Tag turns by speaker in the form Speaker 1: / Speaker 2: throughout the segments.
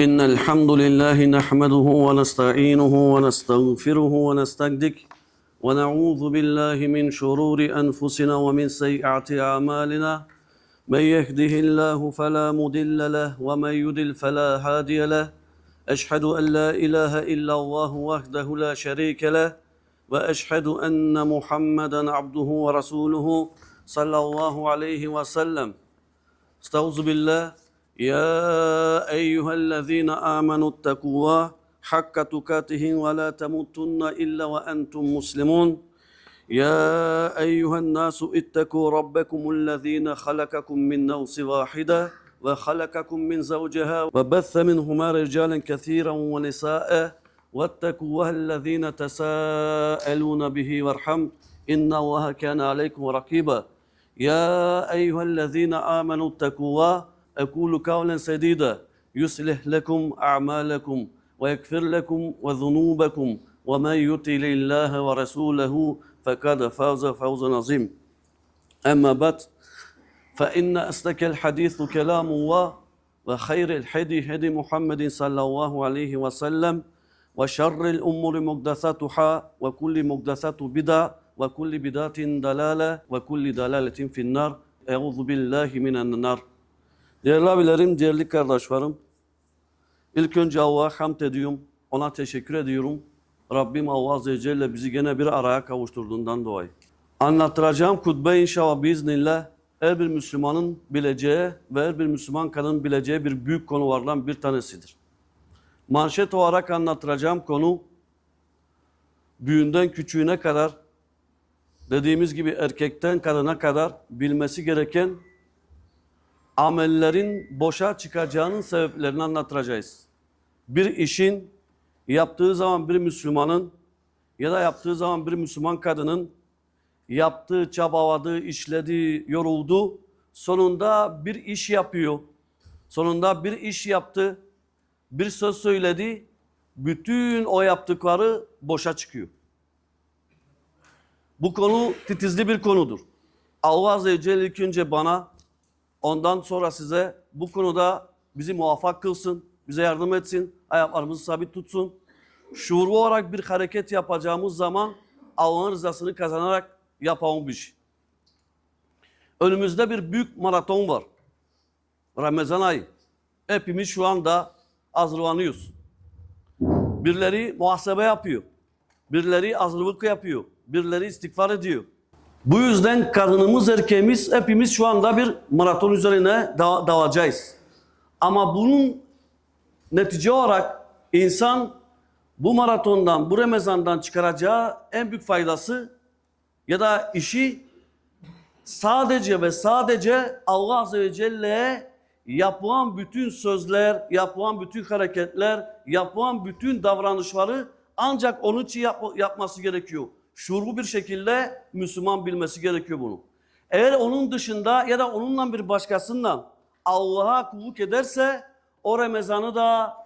Speaker 1: إن الحمد لله نحمده ونستعينه ونستغفره ونستهديه ونعوذ بالله من شرور أنفسنا ومن سيئات أعمالنا. من يهده الله فلا مضل له ومن يضل فلا هادي له. أشهد أن لا إله إلا الله وحده لا شريك له وأشهد أن محمدا عبده ورسوله صلى الله عليه وسلم. استعوذ بالله يا أيها الذين آمنوا اتقوا الله حق تقاته ولا تموتن إلا وأنتم مسلمون. يا أيها الناس اتقوا ربكم الذين خلقكم من نفس واحدة وخلقكم من زوجها وبث منهما رجالا كثيرا ونساء واتقوا الذين تساءلون به وارحم إن الله كان عليكم رقيبا. يا أيها الذين آمنوا اتقوا الله أقول قولا سديدا يصلح لكم أعمالكم ويغفر لكم وذنوبكم ومن يطع الله ورسوله فقد فاز فوزا عظيما. أما بعد فإن أصدق الحديث كلام الله وخير الهدي هدي محمد صلى الله عليه وسلم وشر الأمور محدثاتها وكل محدثات بدعة وكل بدعة ضلالة وكل ضلالة في النار. أعوذ بالله من النار. Değerli abilerim, değerli kardeşlerim, ilk önce Allah'a hamd ediyorum, ona teşekkür ediyorum. Rabbim Allah Azze Celle bizi gene bir araya kavuşturduğundan dolayı. Anlattıracağım kutbe inşallah biiznillah her bir Müslümanın bileceği ve her bir Müslüman kadının bileceği bir büyük konulardan bir tanesidir. Manşet olarak anlattıracağım konu büyüğünden küçüğüne kadar dediğimiz gibi erkekten kadına kadar bilmesi gereken amellerin boşa çıkacağının sebeplerini anlatacağız. Bir işin yaptığı zaman bir Müslümanın ya da yaptığı zaman bir Müslüman kadının yaptığı, çabaladığı, işlediği, yoruldu. Sonunda bir iş yapıyor. Sonunda bir iş yaptı. Bir söz söyledi. Bütün o yaptıkları boşa çıkıyor. Bu konu titizli bir konudur. Allah Azze ve Celle ilk önce bana Ondan sonra size bu konuda bizi muvaffak kılsın, bize yardım etsin, ayaklarımızı sabit tutsun. Şuurlu olarak bir hareket yapacağımız zaman Allah'ın rızasını kazanarak yapalım bir şey. Önümüzde bir büyük maraton var. Ramazan ayı. Hepimiz şu anda hazırlanıyoruz. Birileri muhasebe yapıyor. Birileri hazırlık yapıyor. Birileri istiğfar ediyor. Bu yüzden kadınımız, erkeğimiz hepimiz şu anda bir maraton üzerine da dalacağız. Ama bunun netice olarak insan bu maratondan, bu Ramazan'dan çıkaracağı en büyük faydası ya da işi sadece ve sadece Allah Azze ve Celle'ye yapılan bütün sözler, yapılan bütün hareketler, yapılan bütün davranışları ancak onun için yap yapması gerekiyor şuurlu bir şekilde Müslüman bilmesi gerekiyor bunu. Eğer onun dışında ya da onunla bir başkasından Allah'a kulluk ederse o Ramazan'ı da,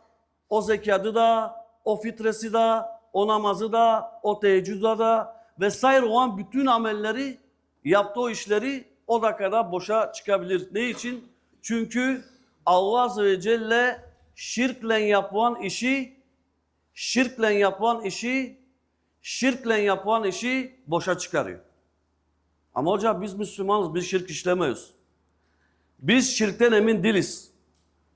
Speaker 1: o zekatı da, o fitresi de, o namazı da, o teheccüdü da vesaire olan bütün amelleri, yaptığı o işleri o dakikada boşa çıkabilir. Ne için? Çünkü Allah Azze ve Celle şirkle yapılan işi, şirkle yapılan işi şirkle yapılan işi boşa çıkarıyor. Ama hocam biz Müslümanız, biz şirk işlemiyoruz. Biz şirkten emin değiliz.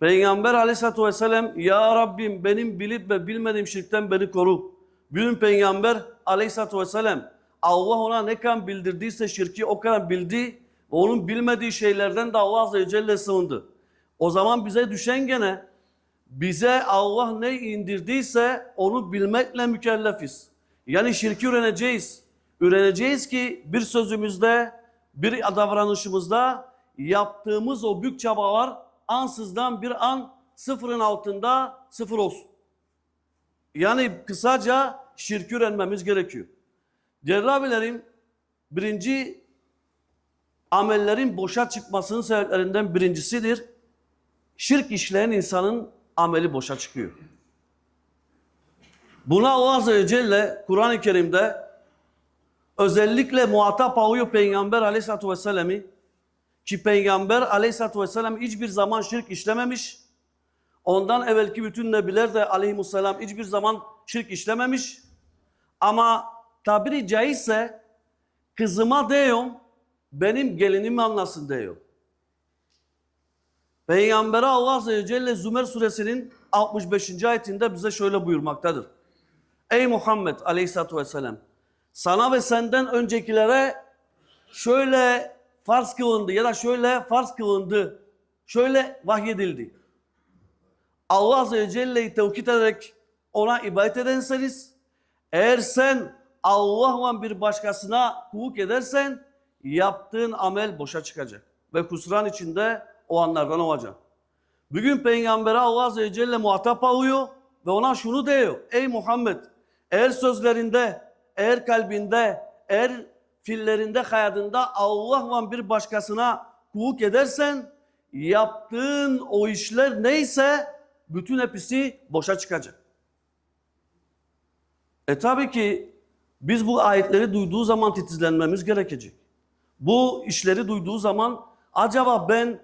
Speaker 1: Peygamber aleyhissalatü vesselam, Ya Rabbim benim bilip ve bilmediğim şirkten beni koru. Bugün Peygamber aleyhissalatü vesselam, Allah ona ne kadar bildirdiyse şirki o kadar bildi ve onun bilmediği şeylerden de Allah Azze ve Celle sığındı. O zaman bize düşen gene, bize Allah ne indirdiyse onu bilmekle mükellefiz. Yani şirki öğreneceğiz. Öğreneceğiz ki bir sözümüzde, bir davranışımızda yaptığımız o büyük çabalar ansızdan bir an sıfırın altında sıfır olsun. Yani kısaca şirki öğrenmemiz gerekiyor. Değerli abilerim, birinci amellerin boşa çıkmasının sebeplerinden birincisidir. Şirk işleyen insanın ameli boşa çıkıyor. Buna Allah Azze ve Celle Kur'an-ı Kerim'de özellikle muhatap alıyor Peygamber Aleyhisselatü Vesselam'ı ki Peygamber Aleyhisselatü Vesselam hiçbir zaman şirk işlememiş. Ondan evvelki bütün nebiler de aleyhisselam hiçbir zaman şirk işlememiş. Ama tabiri caizse kızıma diyorum benim gelinim anlasın diyor. Peygamber Allah Azze ve Celle Zümer suresinin 65. ayetinde bize şöyle buyurmaktadır. Ey Muhammed aleyhissalatü vesselam sana ve senden öncekilere şöyle farz kılındı ya da şöyle farz kılındı. Şöyle vahyedildi. Allah Azze ve Celle'yi tevkit ederek ona ibadet edenseniz eğer sen Allah'la bir başkasına kulluk edersen yaptığın amel boşa çıkacak. Ve kusran içinde o anlardan olacak. Bugün Peygamber'e Allah Azze ve Celle muhatap alıyor ve ona şunu diyor. Ey Muhammed eğer sözlerinde, eğer kalbinde, eğer fillerinde, hayatında Allah'la bir başkasına kulluk edersen yaptığın o işler neyse bütün hepsi boşa çıkacak. E tabii ki biz bu ayetleri duyduğu zaman titizlenmemiz gerekecek. Bu işleri duyduğu zaman acaba ben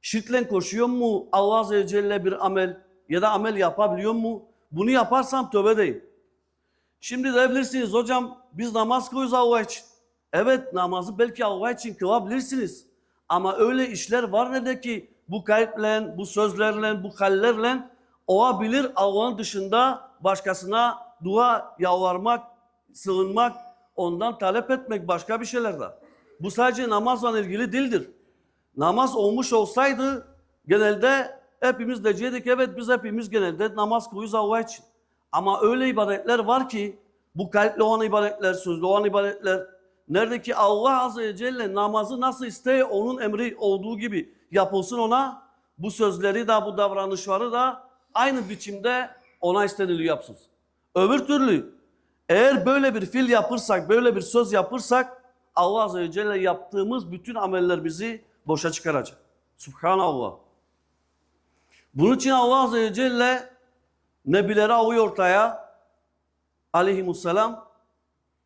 Speaker 1: şirkle koşuyor mu Allah Azze ve Celle bir amel ya da amel yapabiliyor mu? Bunu yaparsam tövbe değil. Şimdi diyebilirsiniz hocam biz namaz kılıyoruz Allah için. Evet namazı belki Allah için kılabilirsiniz. Ama öyle işler var ne de ki bu kalple, bu sözlerle, bu hallerle olabilir Allah'ın dışında başkasına dua yalvarmak, sığınmak, ondan talep etmek başka bir şeyler de. Bu sadece namazla ilgili değildir. Namaz olmuş olsaydı genelde hepimiz diyecektik evet biz hepimiz genelde namaz kılıyoruz Allah için. Ama öyle ibadetler var ki bu kalple olan ibadetler, sözlü olan ibadetler nerede ki Allah Azze ve Celle namazı nasıl isteye onun emri olduğu gibi yapılsın ona bu sözleri de bu davranışları da aynı biçimde ona isteniliyor yapsın. Öbür türlü eğer böyle bir fil yapırsak, böyle bir söz yapırsak Allah Azze ve Celle yaptığımız bütün ameller bizi boşa çıkaracak. Subhanallah. Bunun için Allah Azze ve Celle Nebileri alıyor ortaya aleyhimusselam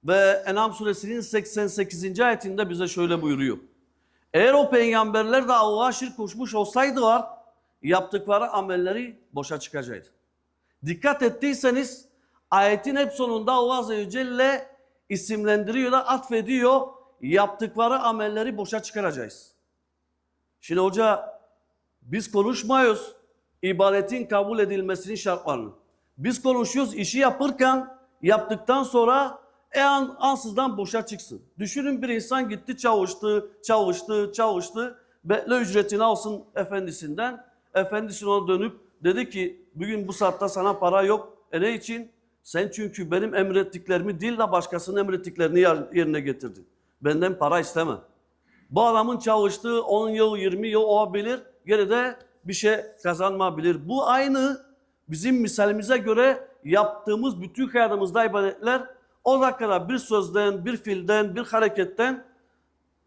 Speaker 1: ve Enam suresinin 88. ayetinde bize şöyle buyuruyor. Eğer o peygamberler de Allah'a şirk koşmuş olsaydılar yaptıkları amelleri boşa çıkacaktı. Dikkat ettiyseniz ayetin hep sonunda Allah Azze ve Celle isimlendiriyor da atfediyor yaptıkları amelleri boşa çıkaracağız. Şimdi hoca biz konuşmuyoruz ibadetin kabul edilmesinin şartlarını. Biz konuşuyoruz işi yapırken yaptıktan sonra e an, ansızdan boşa çıksın. Düşünün bir insan gitti çalıştı, çalıştı, çalıştı. Bekle ücretini alsın efendisinden. Efendisi ona dönüp dedi ki bugün bu saatte sana para yok. E ne için? Sen çünkü benim emrettiklerimi değil de başkasının emrettiklerini yerine getirdin. Benden para isteme. Bu adamın çalıştığı 10 yıl, 20 yıl olabilir. Gene de bir şey kazanmayabilir. Bu aynı bizim misalimize göre yaptığımız bütün hayatımızda ibadetler o dakikada bir sözden, bir fiilden, bir hareketten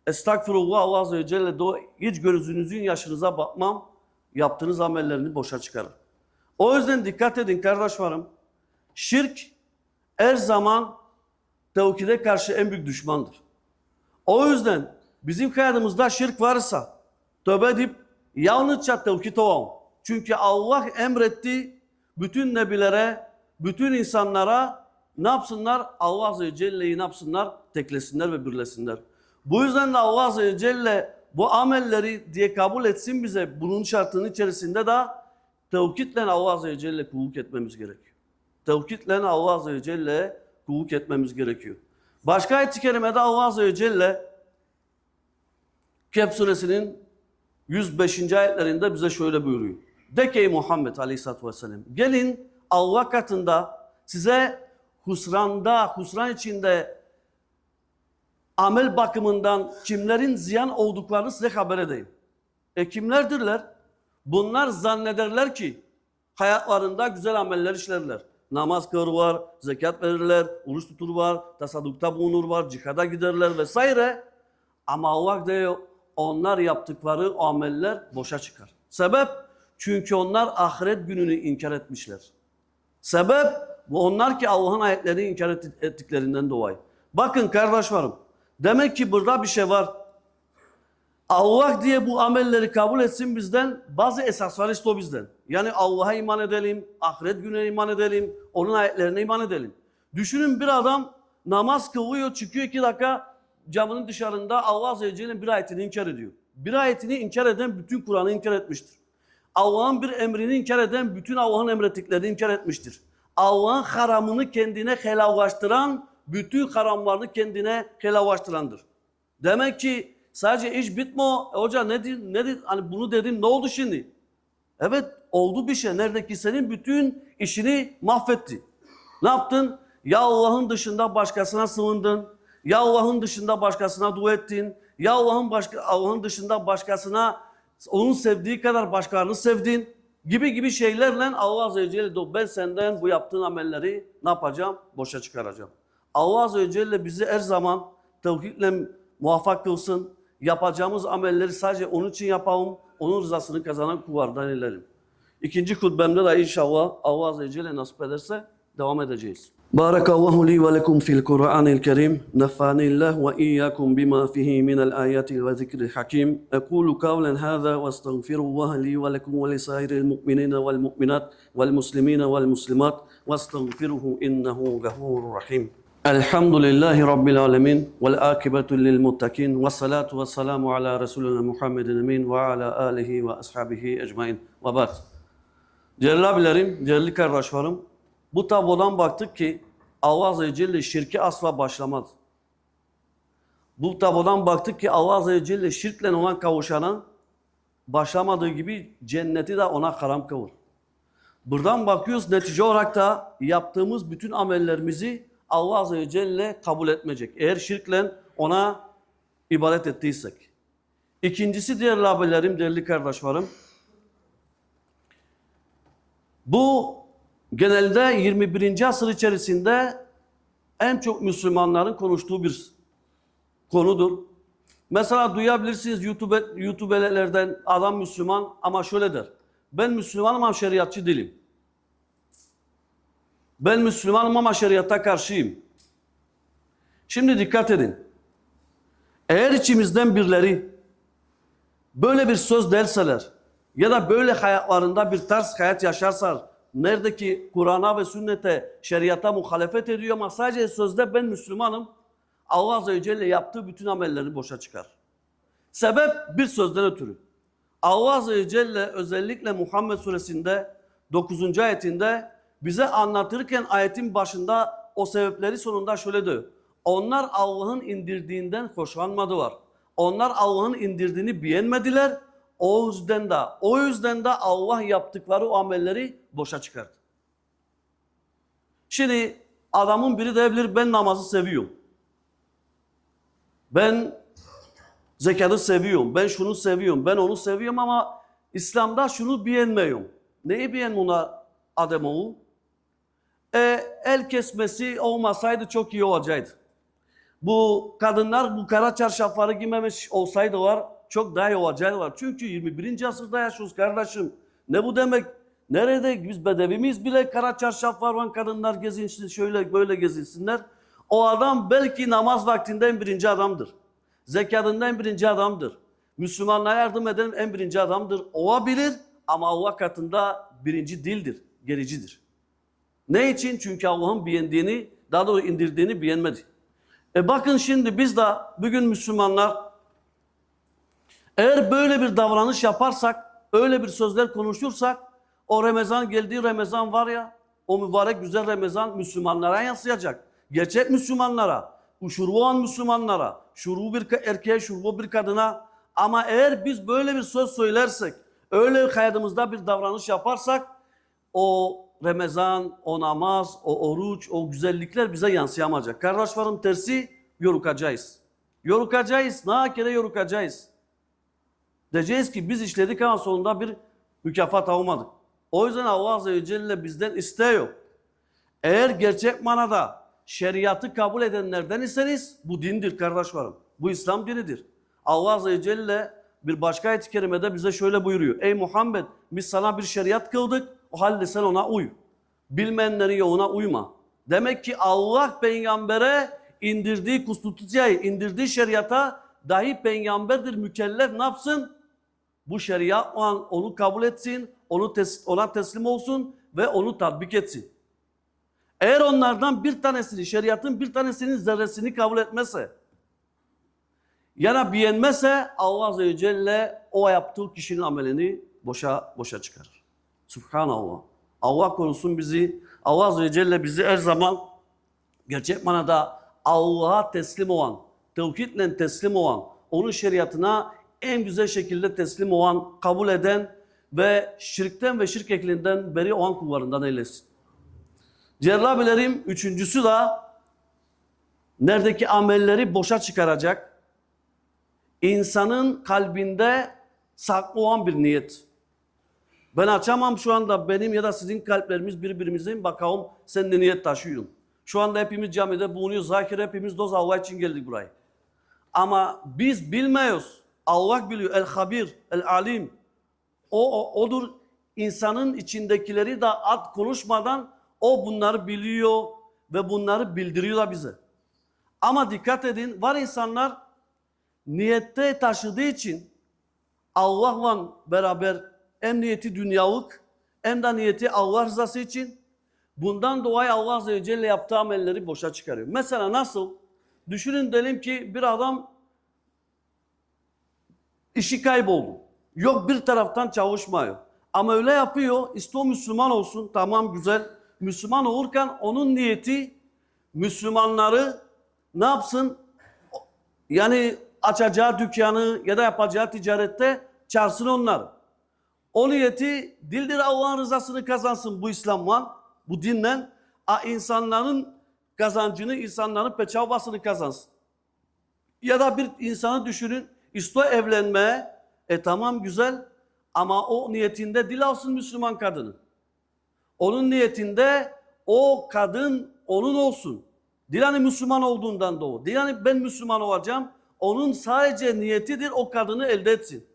Speaker 1: Estağfurullah Allah Azze ve Celle de hiç gözünüzün yaşınıza bakmam yaptığınız amellerini boşa çıkarır. O yüzden dikkat edin kardeşlerim. Şirk her zaman tevkide karşı en büyük düşmandır. O yüzden bizim hayatımızda şirk varsa tövbe edip yalnızca tevkit olalım. Çünkü Allah emretti bütün nebilere, bütün insanlara ne yapsınlar? Allah Azze ve Celle'yi ne yapsınlar? Teklesinler ve birlesinler. Bu yüzden de Allah Azze ve Celle bu amelleri diye kabul etsin bize. Bunun şartının içerisinde de tevkitle Allah Azze ve Celle kulluk etmemiz gerekiyor. Tevkitle Allah Azze ve Celle kulluk etmemiz gerekiyor. Başka ayet-i kerimede Allah Azze ve Celle Kehf suresinin 105. ayetlerinde bize şöyle buyuruyor. De ki Muhammed Aleyhisselatü Vesselam gelin Allah katında size husranda, husran içinde amel bakımından kimlerin ziyan olduklarını size haber edeyim. E kimlerdirler? Bunlar zannederler ki hayatlarında güzel ameller işlerler. Namaz kılırlar, zekat verirler, oruç tuturlar, tasaddukta bulunurlar, cihada giderler vesaire. Ama Allah diyor onlar yaptıkları ameller boşa çıkar. Sebep? Çünkü onlar ahiret gününü inkar etmişler. Sebep? Bu onlar ki Allah'ın ayetlerini inkar ettiklerinden dolayı. Bakın kardeşlerim, demek ki burada bir şey var. Allah diye bu amelleri kabul etsin bizden. Bazı esaslar işte o bizden. Yani Allah'a iman edelim, ahiret gününe iman edelim, onun ayetlerine iman edelim. Düşünün bir adam namaz kılıyor, çıkıyor iki dakika camının dışarında Allah Azze ve Celle'nin bir ayetini inkar ediyor. Bir ayetini inkar eden bütün Kur'an'ı inkar etmiştir. Allah'ın bir emrini inkar eden bütün Allah'ın emrettiklerini inkar etmiştir. Allah'ın haramını kendine helallaştıran bütün haramlarını kendine helallaştırandır. Demek ki sadece iş bitmiyor. E hoca ne di- ne di- hani bunu dedim ne oldu şimdi? Evet oldu bir şey. Neredeki senin bütün işini mahvetti. Ne yaptın? Ya Allah'ın dışında başkasına sığındın. Ya Allah'ın dışında başkasına dua ettin. Ya Allah'ın başka Allah'ın dışında başkasına onun sevdiği kadar başkalarını sevdin gibi gibi şeylerle Allah Azze ve Celle ben senden bu yaptığın amelleri ne yapacağım? Boşa çıkaracağım. Allah Azze ve Celle bizi her zaman tevhidle muvaffak kılsın. Yapacağımız amelleri sadece onun için yapalım. Onun rızasını kazanan kullardan edelim. İkinci hutbemde de inşallah Allah Azze ve Celle nasip ederse devam edeceğiz. بارك الله لي ولكم في القرآن الكريم. نفعني الله وإياكم بما فيه من الآيات وذكر الحكيم. أقول قولا هذا واستغفر الله لي ولكم ولسائر المؤمنين والمؤمنات والمسلمين والمسلمات. واستغفره إنه غفور رحيم. الحمد لله رب العالمين والآكبة للمتقين والصلاة والسلام على رسولنا محمد أمين وعلى آله وأصحابه أجمعين. وبعد. جلال بلرم جلال كرشفرم bu tablodan baktık ki Allah Azze ve Celle şirki asla başlamaz. Bu tablodan baktık ki Allah Azze ve Celle şirkle olan kavuşana başlamadığı gibi cenneti de ona haram kılır. Buradan bakıyoruz netice olarak da yaptığımız bütün amellerimizi Allah Azze ve Celle kabul etmeyecek. Eğer şirkle ona ibadet ettiysek. İkincisi değerli abilerim, değerli kardeşlerim. Bu genelde 21. asır içerisinde en çok Müslümanların konuştuğu bir konudur. Mesela duyabilirsiniz YouTube YouTube'lerden adam Müslüman ama şöyle der. Ben Müslümanım ama şeriatçı değilim. Ben Müslümanım ama şeriata karşıyım. Şimdi dikkat edin. Eğer içimizden birileri böyle bir söz derseler ya da böyle hayatlarında bir tarz hayat yaşarsalar nerede ki Kur'an'a ve sünnete, şeriata muhalefet ediyor ama sadece sözde ben Müslümanım Allah Azze ve Celle yaptığı bütün amelleri boşa çıkar. Sebep bir sözden ötürü. Allah Azze ve Celle özellikle Muhammed suresinde 9. ayetinde bize anlatırken ayetin başında o sebepleri sonunda şöyle diyor. Onlar Allah'ın indirdiğinden hoşlanmadılar. Onlar Allah'ın indirdiğini beğenmediler. O yüzden de o yüzden de Allah yaptıkları o amelleri boşa çıkardı. Şimdi adamın biri diyebilir ben namazı seviyorum. Ben zekatı seviyorum. Ben şunu seviyorum. Ben onu seviyorum ama İslam'da şunu beğenmiyorum. Neyi beğenmiyorlar Ademoğlu? E, el kesmesi olmasaydı çok iyi olacaktı. Bu kadınlar bu kara çarşafları giymemiş olsaydı var çok daha iyi olacaktı var. Çünkü 21. asırda yaşıyoruz kardeşim. Ne bu demek? Nerede biz bedevimiz bile kara çarşaf var olan kadınlar gezinsin şöyle böyle gezinsinler. O adam belki namaz vaktinden birinci adamdır. Zekatından birinci adamdır. Müslümanlara yardım eden en birinci adamdır. Olabilir ama Allah katında birinci dildir, gericidir. Ne için? Çünkü Allah'ın beğendiğini, daha doğrusu indirdiğini beğenmedi. E bakın şimdi biz de bugün Müslümanlar eğer böyle bir davranış yaparsak, öyle bir sözler konuşursak, o Ramazan geldiği Ramazan var ya, o mübarek güzel Ramazan Müslümanlara yansıyacak. Gerçek Müslümanlara, şurubu olan Müslümanlara, şurubu bir erkeğe, şurubu bir kadına. Ama eğer biz böyle bir söz söylersek, öyle hayatımızda bir davranış yaparsak, o Ramazan, o namaz, o oruç, o güzellikler bize yansıyamayacak. Kardeşlerim tersi yorukacağız. Yorukacağız, ne kere yorukacağız. Diyeceğiz ki biz işledik ama sonunda bir mükafat almadık. O yüzden Allah Azze ve Celle bizden istiyor. Eğer gerçek manada şeriatı kabul edenlerden iseniz bu dindir kardeşlerim. Bu İslam dinidir. Allah Azze ve Celle bir başka ayet-i kerimede bize şöyle buyuruyor. Ey Muhammed biz sana bir şeriat kıldık o halde sen ona uy. Bilmeyenlerin yoluna uyma. Demek ki Allah peygambere indirdiği kustutucayı, indirdiği şeriata dahi peygamberdir, mükellef ne yapsın? Bu şeriat o an onu kabul etsin, onu tes- ona teslim olsun ve onu tatbik etsin. Eğer onlardan bir tanesini, şeriatın bir tanesinin zerresini kabul etmezse, yana beğenmezse Allah Azze ve Celle o yaptığı kişinin amelini boşa boşa çıkarır. Subhanallah. Allah korusun bizi. Allah Azze ve Celle bizi her zaman gerçek manada Allah'a teslim olan, tevhidle teslim olan, onun şeriatına en güzel şekilde teslim olan, kabul eden ve şirkten ve şirk eklinden beri olan kullarından eylesin. Cerrabilerim üçüncüsü de neredeki amelleri boşa çıkaracak, insanın kalbinde saklı olan bir niyet. Ben açamam şu anda benim ya da sizin kalplerimiz birbirimizin bakalım sen ne niyet taşıyorsun. Şu anda hepimiz camide bulunuyoruz. Zakir hepimiz doz Allah için geldik buraya. Ama biz bilmiyoruz. Allah biliyor. El habir, el alim. O, o odur insanın içindekileri de ad konuşmadan o bunları biliyor ve bunları bildiriyor da bize. Ama dikkat edin var insanlar niyette taşıdığı için Allah'la beraber hem niyeti dünyalık hem de niyeti Allah rızası için bundan dolayı Allah Azze ve Celle yaptığı amelleri boşa çıkarıyor. Mesela nasıl? Düşünün diyelim ki bir adam işi kayboldu. Yok bir taraftan çalışmıyor. Ama öyle yapıyor. İşte Müslüman olsun. Tamam güzel. Müslüman olurken onun niyeti Müslümanları ne yapsın? Yani açacağı dükkanı ya da yapacağı ticarette çağırsın onlar. O niyeti dildir Allah'ın rızasını kazansın bu İslam'la, bu dinle. A insanların kazancını, insanların peçavasını kazansın. Ya da bir insanı düşünün, istiyor evlenmeye, e tamam güzel ama o niyetinde dil alsın Müslüman kadını. Onun niyetinde o kadın onun olsun. Dilanı Müslüman olduğundan da o. Dilanı ben Müslüman olacağım. Onun sadece niyetidir o kadını elde etsin.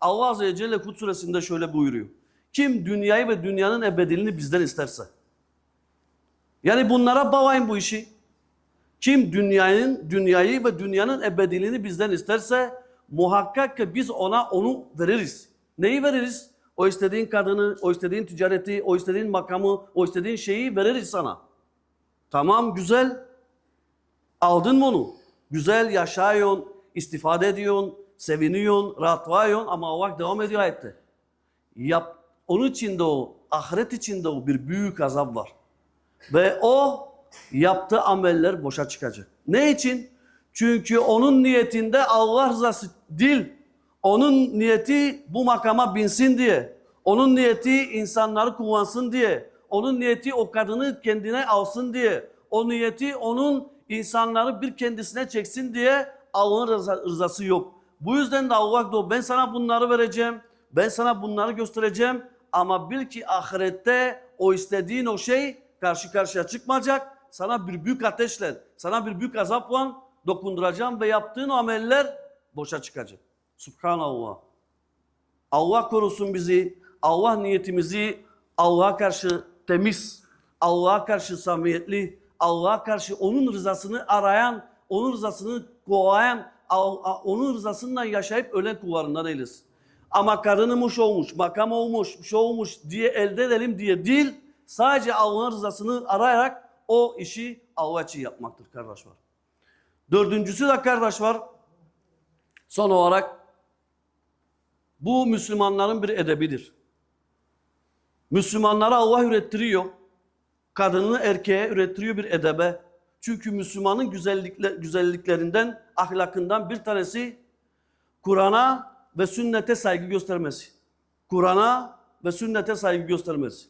Speaker 1: Allah Azze ve Celle Kut suresinde şöyle buyuruyor. Kim dünyayı ve dünyanın ebediliğini bizden isterse. Yani bunlara bağlayın bu işi. Kim dünyanın dünyayı ve dünyanın ebediliğini bizden isterse muhakkak ki biz ona onu veririz. Neyi veririz? O istediğin kadını, o istediğin ticareti, o istediğin makamı, o istediğin şeyi veririz sana. Tamam güzel. Aldın mı onu? Güzel yaşıyorsun, istifade ediyorsun, seviniyorsun, rahatlıyorsun ama Allah devam ediyor ayette. Yap, onun içinde o, ahiret içinde o bir büyük azap var. Ve o yaptığı ameller boşa çıkacak. Ne için? Çünkü onun niyetinde Allah rızası değil. Onun niyeti bu makama binsin diye. Onun niyeti insanları kullansın diye. Onun niyeti o kadını kendine alsın diye. O niyeti onun insanları bir kendisine çeksin diye Allah'ın rıza- rızası yok. Bu yüzden de Allah diyor ben sana bunları vereceğim. Ben sana bunları göstereceğim. Ama bil ki ahirette o istediğin o şey karşı karşıya çıkmayacak. Sana bir büyük ateşle, sana bir büyük azapla dokunduracağım ve yaptığın ameller boşa çıkacak. Subhanallah. Allah korusun bizi. Allah niyetimizi Allah'a karşı temiz, Allah'a karşı samimiyetli, Allah'a karşı onun rızasını arayan, onun rızasını kovayan, onun rızasından yaşayıp ölen kullarından eylesin. Ama karınımış olmuş, makam olmuş, bir şey olmuş diye elde edelim diye değil, sadece Allah'ın rızasını arayarak o işi Allah için yapmaktır kardeş var. Dördüncüsü de kardeş var. Son olarak bu Müslümanların bir edebidir. Müslümanları Allah ürettiriyor. Kadını erkeğe ürettiriyor bir edebe. Çünkü Müslümanın güzellikle, güzelliklerinden, ahlakından bir tanesi Kur'an'a ve sünnete saygı göstermesi. Kur'an'a ve sünnete saygı göstermesi.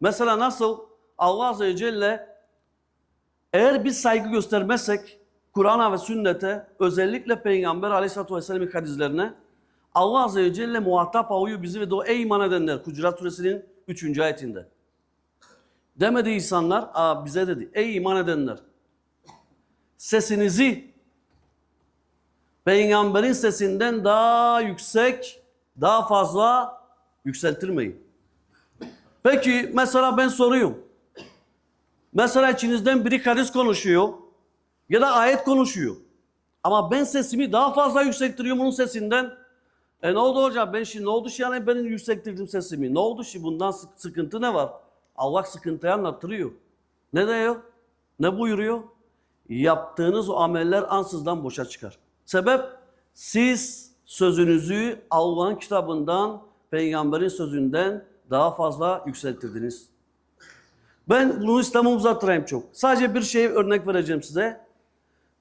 Speaker 1: Mesela nasıl Allah Azze ve Celle eğer biz saygı göstermezsek Kur'an'a ve sünnete özellikle Peygamber Aleyhisselatü Vesselam'ın hadislerine Allah Azze ve Celle muhatap alıyor bizi ve de o ey iman edenler Hucurat Suresinin 3. ayetinde. Demedi insanlar, aa bize dedi. Ey iman edenler. Sesinizi peygamberin sesinden daha yüksek, daha fazla yükseltirmeyin. Peki mesela ben soruyorum. Mesela içinizden biri hadis konuşuyor ya da ayet konuşuyor. Ama ben sesimi daha fazla yükselttiriyorum onun sesinden. E ne oldu hocam? Ben şimdi ne oldu şimdi yani benim yükselttirdim sesimi? Ne oldu şimdi? Bundan sık- sıkıntı ne var? Allah sıkıntıyı anlattırıyor. Ne diyor? Ne buyuruyor? Yaptığınız o ameller ansızdan boşa çıkar. Sebep siz sözünüzü Allah'ın kitabından, peygamberin sözünden daha fazla yükseltirdiniz. Ben bunu İslam'a uzattırayım çok. Sadece bir şey örnek vereceğim size.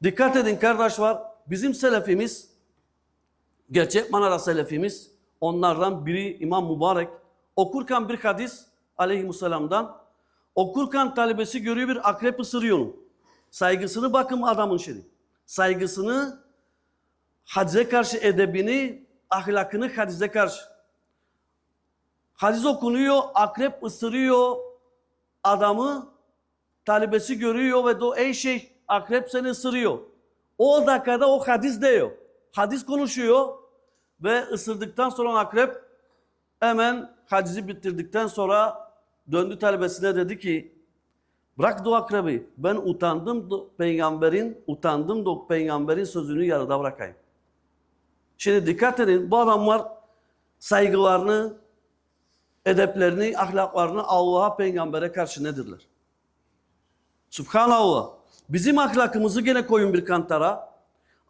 Speaker 1: Dikkat edin kardeş var. Bizim selefimiz, gerçek manada selefimiz, onlardan biri İmam Mübarek. Okurken bir hadis aleyhisselamdan, okurken talebesi görüyor bir akrep ısırıyor. Saygısını bakın adamın şimdi. Saygısını, hadize karşı edebini, ahlakını hadize karşı. Hadis okunuyor, akrep ısırıyor adamı, talebesi görüyor ve diyor ey şey akrep seni ısırıyor. O dakikada o hadis diyor. Hadis konuşuyor ve ısırdıktan sonra akrep hemen hadisi bitirdikten sonra döndü talebesine dedi ki bırak bu akrebi ben utandım peygamberin utandım da peygamberin sözünü yarıda bırakayım. Şimdi dikkat edin bu adamlar saygılarını, edeplerini, ahlaklarını Allah'a, peygambere karşı nedirler? Subhanallah. Bizim ahlakımızı gene koyun bir kantara.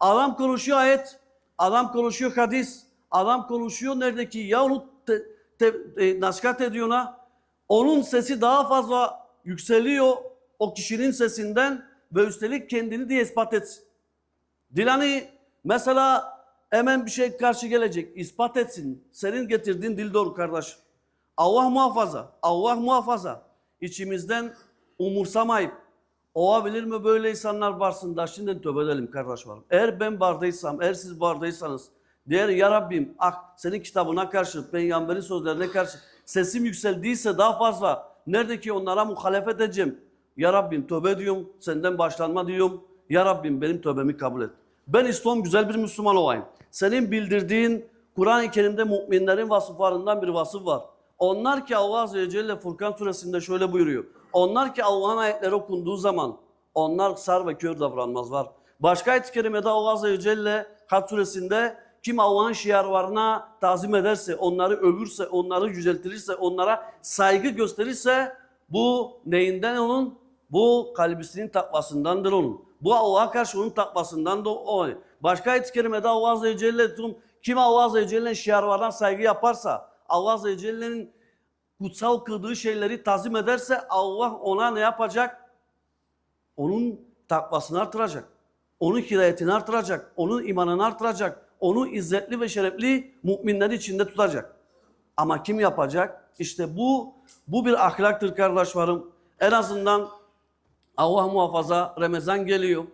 Speaker 1: Adam konuşuyor ayet, adam konuşuyor hadis, adam konuşuyor neredeki ya onu te, te, e, nasihat ediyor ona. Onun sesi daha fazla yükseliyor o kişinin sesinden ve üstelik kendini diye ispat etsin. Dilani mesela hemen bir şey karşı gelecek, ispat etsin. Senin getirdiğin dil doğru kardeş. Allah muhafaza, Allah muhafaza. İçimizden umursamayıp, olabilir mi böyle insanlar varsın da şimdi tövbe edelim kardeş varım. Eğer ben bardaysam, eğer siz bardaysanız, diğer ya Rabbim, ah senin kitabına karşı, peygamberin sözlerine karşı sesim yükseldiyse daha fazla, nerede ki onlara muhalefet edeceğim. Ya Rabbim tövbe diyorum, senden başlanma diyorum. Ya Rabbim benim tövbemi kabul et. Ben istiyorum güzel bir Müslüman olayım. Senin bildirdiğin Kur'an-ı Kerim'de müminlerin vasıflarından bir vasıf var. Onlar ki Allah Azze ve Celle Furkan suresinde şöyle buyuruyor. Onlar ki Allah'ın ayetleri okunduğu zaman onlar sar ve kör davranmazlar. Başka ayet-i kerimede Allah Azze ve Celle Had suresinde kim Allah'ın şiarlarına tazim ederse, onları övürse, onları yüceltirirse, onlara saygı gösterirse bu neyinden onun? Bu kalbisinin takvasındandır onun. Bu Allah'a karşı onun takvasından da o. Başka ayet-i kerimede Allah Azze ve Celle kim Allah Azze ve Celle'nin şiarlarına saygı yaparsa, Allah Azze ve Celle'nin kutsal kıldığı şeyleri tazim ederse Allah ona ne yapacak? Onun takvasını artıracak. Onun hidayetini artıracak. Onun imanını artıracak. Onu izzetli ve şerefli müminleri içinde tutacak. Ama kim yapacak? İşte bu bu bir ahlaktır kardeşlerim. En azından Allah muhafaza Ramazan geliyor.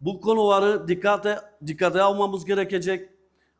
Speaker 1: Bu konuları dikkate dikkate almamız gerekecek.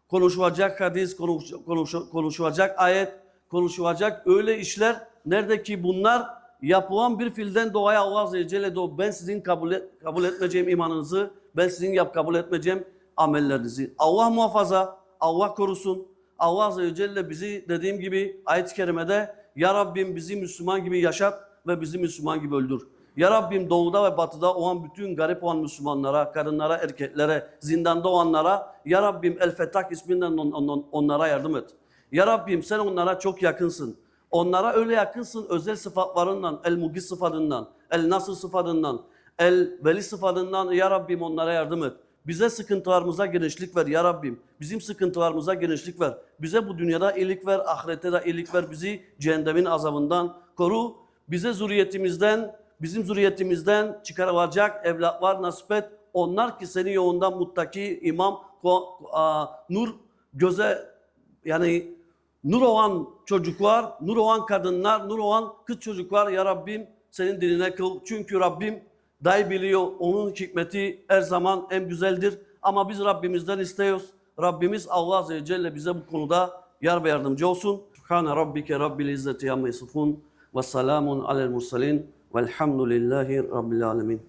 Speaker 1: Konuşulacak hadis, konuş, konuş, konuşulacak ayet, konuşulacak öyle işler nerede ki bunlar yapılan bir fiilden doğaya Allah Azze Celle diyor, ben sizin kabul, et, kabul etmeyeceğim imanınızı, ben sizin yap kabul etmeyeceğim amellerinizi. Allah muhafaza, Allah korusun. Allah Azze Celle bizi dediğim gibi ayet-i kerimede Ya Rabbim bizi Müslüman gibi yaşat ve bizi Müslüman gibi öldür. Ya Rabbim doğuda ve batıda olan bütün garip olan Müslümanlara, kadınlara, erkeklere, zindanda olanlara Ya Rabbim El Fettak isminden on- on- onlara yardım et. Ya Rabbim sen onlara çok yakınsın. Onlara öyle yakınsın özel sıfatlarından, El Mugi sıfatından, El Nasır sıfatından, El Veli sıfatından Ya Rabbim onlara yardım et. Bize sıkıntılarımıza genişlik ver ya Rabbim. Bizim sıkıntılarımıza genişlik ver. Bize bu dünyada iyilik ver, ahirette de iyilik ver. Bizi cehennemin azabından koru. Bize zuriyetimizden, bizim zuriyetimizden çıkarılacak evlatlar nasip et. Onlar ki senin yolundan muttaki imam, nur göze yani nur olan çocuklar, nur olan kadınlar, nur olan kız çocuklar ya Rabbim senin diline kıl. Çünkü Rabbim dahi biliyor onun hikmeti her zaman en güzeldir. Ama biz Rabbimizden istiyoruz. Rabbimiz Allah Azze ve Celle bize bu konuda yar ve yardımcı olsun. Subhane Rabbike Rabbil İzzeti Yamme Yasifun ve selamun alel mursalin velhamdülillahi Rabbil Alemin.